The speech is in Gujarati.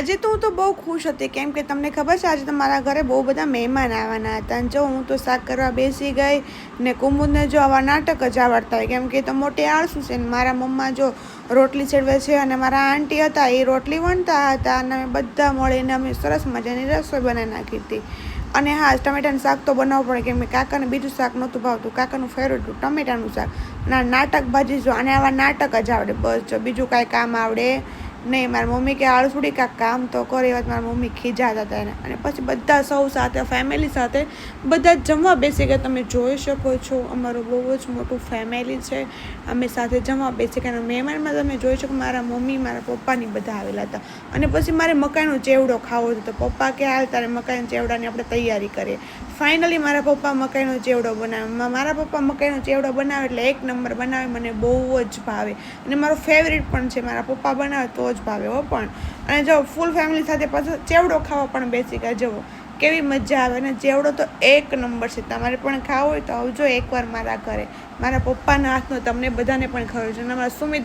આજે તો હું તો બહુ ખુશ હતી. કેમ કે તમને ખબર છે, આજે તો મારા ઘરે બહુ બધા મહેમાન આવવાના હતા અને જો હું તો શાક કરવા બેસી ગઈ ને કુમુદને જો આવા નાટક જ આવડતા હોય. કેમ કે તો મોટી આળસું છે ને મારા મમ્મા જો રોટલી ચડવે છે અને મારા આંટી હતા એ રોટલી વણતા હતા અને અમે બધા મળીને અમે સરસ મજાની રસોઈ બનાવી નાખી હતી. અને હા, ટમેટાનું શાક તો બનાવવું પડે. કેમ કે કાકાને બીજું શાક નહોતું ભાવતું. કાકાનું ફેવરેટ હતું ટમેટાનું શાક. ના નાટક ભાજી જો અને આવા નાટક જ આવડે. બસ જો બીજું કાંઈ કામ આવડે નહીં, મારા મમ્મી કે આળસુડી કાંક કામ તો કરે એ વાત મારા મમ્મી ખીજાતા હતા એને. અને પછી બધા સૌ સાથે ફેમિલી સાથે બધા જમવા બેસી ગયા. તમે જોઈ શકો છો, અમારું બહુ જ મોટું ફેમિલી છે. અમે સાથે જમવા બેસી ગયા. મહેમાનમાં તમે જોઈ શકો મારા મમ્મી, મારા પપ્પાની બધા આવેલા હતા. અને પછી મારે મકાઈનો ચેવડો ખાવો હતો. તો પપ્પા કે, હાલ તારે મકાઈના ચેવડાની આપણે તૈયારી કરીએ. ફાઇનલી મારા પપ્પા મકાઈનો ચેવડો બનાવે. મારા પપ્પા મકાઈનો ચેવડો બનાવે એટલે એક નંબર બનાવે, મને બહુ જ ભાવે. અને મારો ફેવરિટ પણ છે, મારા પપ્પા બનાવે તો જ ભાવે, હો, પણ. અને જો ફૂલ ફેમિલી સાથે પાછો ચેવડો ખાવા પણ બેસી ગયા જવો કેવી મજા આવે, અને ચેવડો તો એક નંબર છે. તમારે પણ ખાવો હોય તો આવજો એકવાર મારા ઘરે. મારા પપ્પાના હાથનો તમને બધાને પણ ખબર છે અને મારા સુમિત